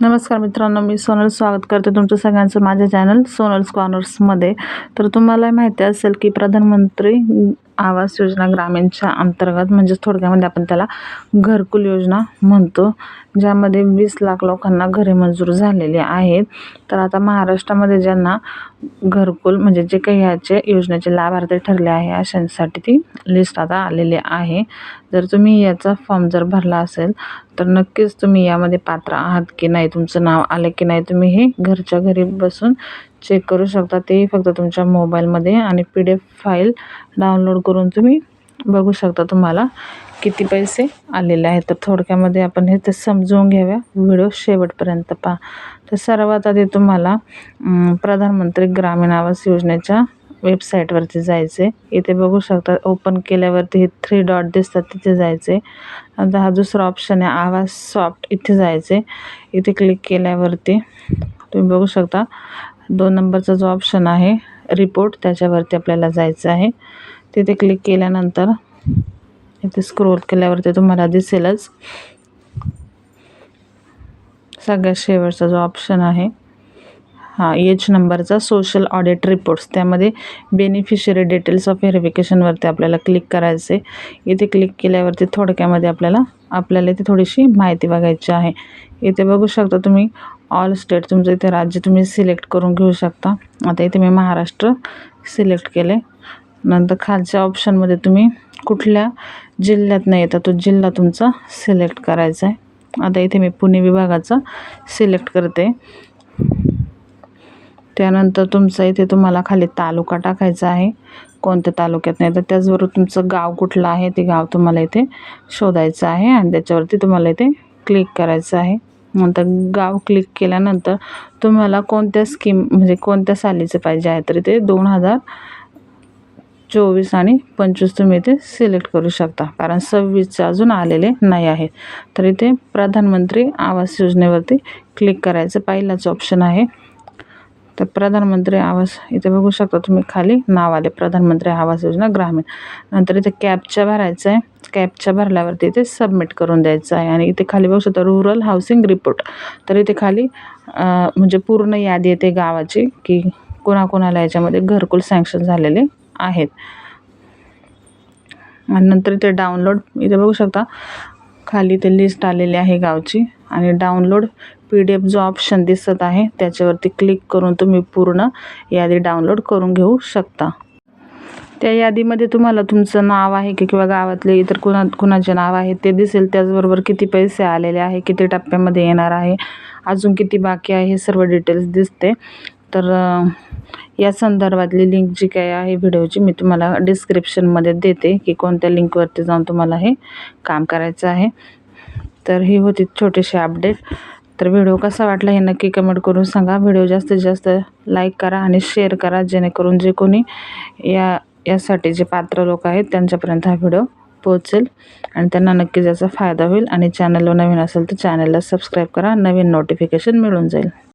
नमस्कार मित्रांनो मी सोनल स्वागत करते तुमचं सगळ्यांचं माझ्या चॅनल सोनल्स कॉर्नर्समध्ये तर तुम्हाला माहिती असेल की प्रधानमंत्री आवास योजना ग्रामीणच्या अंतर्गत म्हणजेच थोडक्यामध्ये आपण त्याला घरकुल योजना म्हणतो ज्यामध्ये वीस लाख लोकांना घरे मंजूर झालेली आहेत. तर आता महाराष्ट्रामध्ये ज्यांना घरकुल म्हणजे जे काही ह्याचे योजनेचे लाभार्थी ठरले आहे अशांसाठी ती लिस्ट आता आलेली आहे. जर तुम्ही याचा फॉर्म जर भरला असेल तर नक्कीच तुम्ही यामध्ये पात्र आहात की नाही तुमचं नाव आलं की नाही तुम्ही हे घरच्या घरी बसून चेक करू शकता. ते फक्त तुमच्या मोबाईलमध्ये आणि P D F file download करून तुम्ही बघू शकता तुम्हाला किती पैसे आलेले आहेत. तर थोडक्यामध्ये आपण हे ते समजून घ्याव्या. व्हिडिओ शेवटपर्यंत पहा. तर सर्वात आधी तुम्हाला प्रधानमंत्री ग्रामीण आवास योजनेच्या वेबसाईटवरती जायचे इथे बघू शकता ओपन केल्यावरती हे थ्री डॉट दिसतात तिथे जायचे आता हा दुसरा ऑप्शन आहे आवाज सॉफ्ट इथे जायचे इथे क्लिक केल्यावरती तुम्ही बघू शकता दोन नंबरचा जो ऑप्शन आहे रिपोर्ट त्याच्यावरती आपल्याला जायचं आहे. तिथे क्लिक केल्यानंतर इथे स्क्रोल केल्यावरती तुम्हाला दिसेलच. सगळ्यात शेवटचा जो ऑप्शन आहे हां एच नंबरचा सोशल ऑडिट रिपोर्ट्स त्यामध्ये बेनिफिशरी डिटेल्स ऑफ व्हेरिफिकेशनवरती आपल्याला क्लिक करायचे. इथे क्लिक केल्यावरती थोडक्यामध्ये आपल्याला आपल्याला इथे थोडीशी माहिती बघायची आहे. इथे बघू शकता तुम्ही ऑल स्टेट तुमचं इथे राज्य तुम्ही सिलेक्ट करून घेऊ शकता. आता इथे मी महाराष्ट्र सिलेक्ट केले नंतर खालच्या ऑप्शनमध्ये तुम्ही कुठल्या जिल्ह्यात नाही येता तो जिल्हा तुमचा सिलेक्ट करायचा आहे. आता इथे मी पुणे विभागाचा सिलेक्ट करते. त्यानंतर तुमचं इथे तुम्हाला खाली तालुका टाकायचा आहे. कोणत्या तालुक्यात नाही तर त्याचबरोबर तुमचं गाव कुठलं आहे ते गाव तुम्हाला इथे शोधायचं आहे आणि त्याच्यावरती तुम्हाला इथे क्लिक करायचं आहे. नंतर गाव क्लिक केल्यानंतर तुम्हाला कोणत्या स्कीम म्हणजे कोणत्या सालीचं पाहिजे आहे तर ते दोन हजार चोवीस आणि पंचवीस तुम्ही इथे सिलेक्ट करू शकता. कारण सव्वीसचे अजून आलेले नाही आहेत. तर इथे प्रधानमंत्री आवास योजनेवरती क्लिक करायचं पहिलाच ऑप्शन आहे. तर प्रधानमंत्री आवास इथे बघू शकता तुम्ही खाली नाव आले. प्रधानमंत्री आवास योजना ग्रामीण. नंतर इथे कॅबच्या भरायचं आहे कॅबच्या भरल्यावरती इथे सबमिट करून द्यायचं आहे आणि इथे खाली बघू शकता रुरल हाऊसिंग रिपोर्ट तर इथे खाली म्हणजे पूर्ण यादी येते गावाची की कोणाकोणाला याच्यामध्ये घरकुल सँक्शन झालेले आहेत. आणि नंतर इथे डाउनलोड इथे बघू शकता खाली ते लिस्ट आलेली आहे गावची. आणि डाउनलोड पी डी एफ जो ऑप्शन दिसत आहे त्याच्यावरती क्लिक करून तुम्ही पूर्ण यादी डाउनलोड करून घेऊ शकता. त्या यादीमध्ये तुम्हाला तुमचं नाव आहे की किंवा गावातले इतर कुणा कुणाचे नाव आहे ते दिसेल. त्याचबरोबर किती पैसे आलेले आहे किती टप्प्यामध्ये येणार आहे अजून किती बाकी आहे हे सर्व डिटेल्स दिसते. तर या संदर्भातली लिंक जी काय आहे व्हिडिओची मी तुम्हाला डिस्क्रिप्शनमध्ये देते की कोणत्या लिंकवरती जाऊन तुम्हाला हे काम करायचं आहे. तर ही होती छोटीशी अपडेट तर व्हिडिओ कसा वाटला हे नक्की कमेंट करून सांगा. व्हिडिओ जास्तीत जास्त लाईक करा आणि शेअर करा जेणेकरून जे कोणी या यासाठी जे पात्र लोक आहेत त्यांच्यापर्यंत हा व्हिडिओ पोहोचेल आणि त्यांना नक्कीच याचा फायदा होईल. आणि चॅनलवर नवीन असेल तर चॅनलला सबस्क्राईब करा. नवीन नोटिफिकेशन मिळून जाईल.